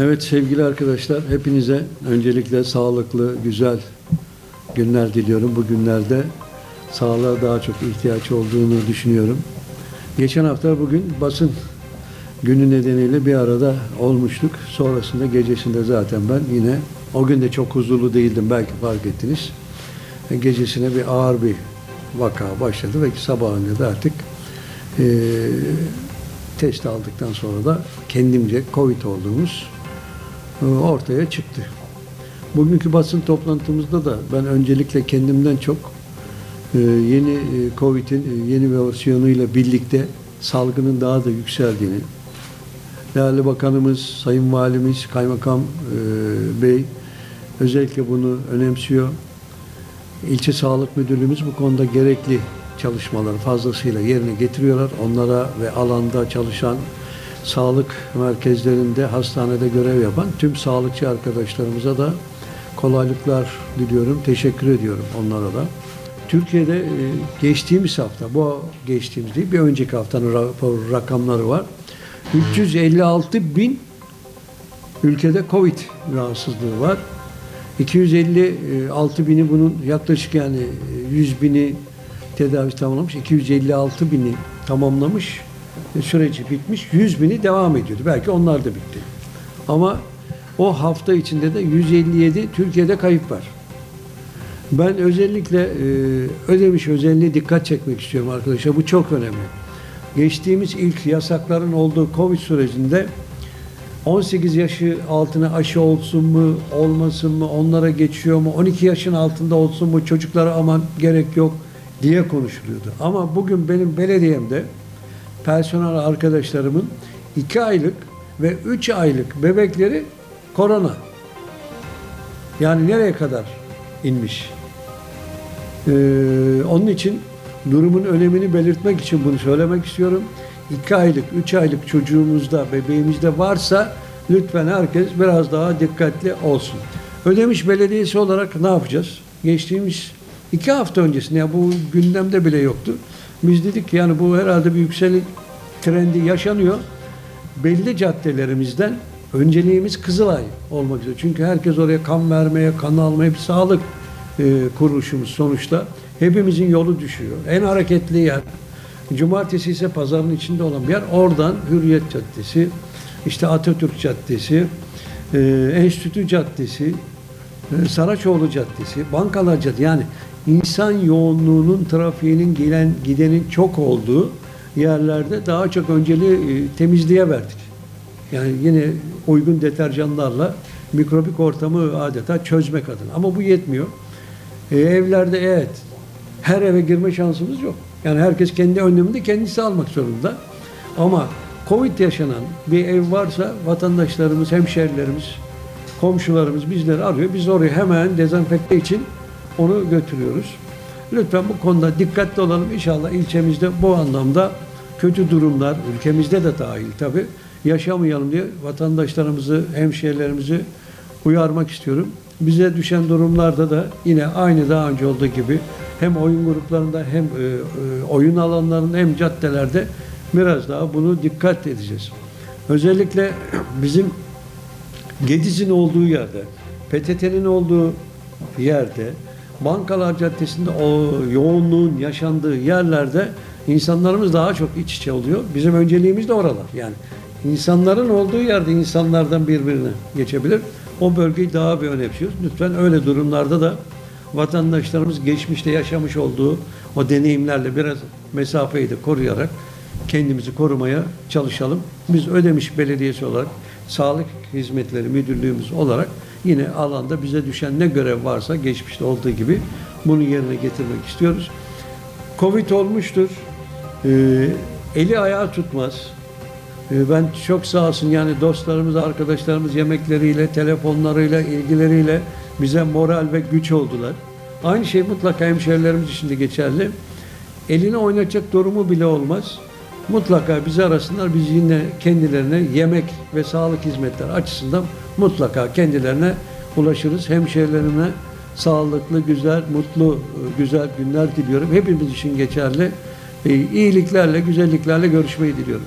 Evet sevgili arkadaşlar hepinize öncelikle sağlıklı, güzel günler diliyorum. Bu günlerde sağlığa daha çok ihtiyaç olduğunu düşünüyorum. Geçen hafta bugün basın günü nedeniyle bir arada olmuştuk. Sonrasında gecesinde zaten ben yine o gün de çok huzurlu değildim belki fark ettiniz. E, Gecesine bir ağır bir vaka başladı ve sabahında da artık e, test aldıktan sonra da kendimce Covid olduğumuz ortaya çıktı. Bugünkü basın toplantımızda da ben öncelikle kendimden çok e, yeni e, Covid'in e, yeni versiyonuyla birlikte salgının daha da yükseldiğini, değerli bakanımız, sayın valimiz, kaymakam e, bey özellikle bunu önemsiyor. İlçe Sağlık Müdürlüğümüz bu konuda gerekli çalışmaları fazlasıyla yerine getiriyorlar. Onlara ve alanda çalışan sağlık merkezlerinde, hastanede görev yapan tüm sağlıkçı arkadaşlarımıza da kolaylıklar diliyorum. Teşekkür ediyorum onlara da. Türkiye'de e, geçtiğimiz hafta, bu geçtiğimiz değil, bir önceki haftanın rakamları var. 356 bin ülkede Covid rahatsızlığı var. 256 bini bunun yaklaşık yani 100 bini tedavisi tamamlamış. 256 bini tamamlamış. Süreci bitmiş. 100 bini devam ediyordu. Belki onlar da bitti. Ama o hafta içinde de 157 Türkiye'de kayıp var. Ben özellikle e, ödemiş özelliğe dikkat çekmek istiyorum arkadaşlar. Bu çok önemli. Geçtiğimiz ilk yasakların olduğu Covid sürecinde 18 yaşı altına aşı olsun mu, olmasın mı, onlara geçiyor mu, 12 yaşın altında olsun mu, çocuklara aman gerek yok diye konuşuluyordu. Ama bugün benim belediyemde personel arkadaşlarımın 2 aylık ve 3 aylık bebekleri korona. Yani nereye kadar inmiş? Ee, onun için durumun önemini belirtmek için bunu söylemek istiyorum. 2 aylık, 3 aylık çocuğumuzda, bebeğimizde varsa lütfen herkes biraz daha dikkatli olsun. Ödemiş Belediyesi olarak ne yapacağız? Geçtiğimiz iki hafta öncesinde, ya bu gündemde bile yoktu. Biz dedik ki yani bu herhalde bir yükseliş trendi yaşanıyor. Belli caddelerimizden önceliğimiz Kızılay olmak üzere. Çünkü herkes oraya kan vermeye, kan almaya bir sağlık e, kuruluşumuz sonuçta. Hepimizin yolu düşüyor. En hareketli yer. Cumartesi ise pazarın içinde olan bir yer. Oradan Hürriyet Caddesi, işte Atatürk Caddesi, e, Enstitü Caddesi, e, Saraçoğlu Caddesi, Bankalar Caddesi. Yani insan yoğunluğunun, trafiğinin gelen gidenin çok olduğu yerlerde daha çok önceliği e, temizliğe verdik. Yani yine uygun deterjanlarla mikrobik ortamı adeta çözmek adına. Ama bu yetmiyor. E, evlerde evet her eve girme şansımız yok. Yani herkes kendi önlemini kendisi almak zorunda. Ama Covid yaşanan bir ev varsa vatandaşlarımız, hemşerilerimiz, komşularımız bizleri arıyor. Biz oraya hemen dezenfekte için onu götürüyoruz. Lütfen bu konuda dikkatli olalım. İnşallah ilçemizde bu anlamda kötü durumlar, ülkemizde de dahil tabii, yaşamayalım diye vatandaşlarımızı, hemşehrilerimizi uyarmak istiyorum. Bize düşen durumlarda da yine aynı daha önce olduğu gibi hem oyun gruplarında hem e, e, oyun alanlarında hem caddelerde biraz daha bunu dikkat edeceğiz. Özellikle bizim Gediz'in olduğu yerde, PTT'nin olduğu yerde, Bankalar Caddesi'nde o yoğunluğun yaşandığı yerlerde insanlarımız daha çok iç içe oluyor. Bizim önceliğimiz de oralar. Yani insanların olduğu yerde insanlardan birbirine geçebilir. O bölgeyi daha bir önemsiyoruz. Lütfen öyle durumlarda da vatandaşlarımız geçmişte yaşamış olduğu o deneyimlerle biraz mesafeyi de koruyarak kendimizi korumaya çalışalım. Biz Ödemiş Belediyesi olarak Sağlık Hizmetleri Müdürlüğümüz olarak yine alanda bize düşen ne görev varsa geçmişte olduğu gibi bunu yerine getirmek istiyoruz. Covid olmuştur. Ee, eli ayağı tutmaz. Ee, Ben çok sağ olsun yani dostlarımız, arkadaşlarımız yemekleriyle, telefonlarıyla, ilgileriyle bize moral ve güç oldular. Aynı şey mutlaka hemşerilerimiz için de geçerli. Elini oynatacak durumu bile olmaz. Mutlaka bizi arasınlar. Biz yine kendilerine yemek ve sağlık hizmetleri açısından mutlaka kendilerine ulaşırız. Hemşerilerime sağlıklı, güzel, mutlu, güzel günler diliyorum. Hepimiz için geçerli. Ee, iyiliklerle, güzelliklerle görüşmeyi diliyorum.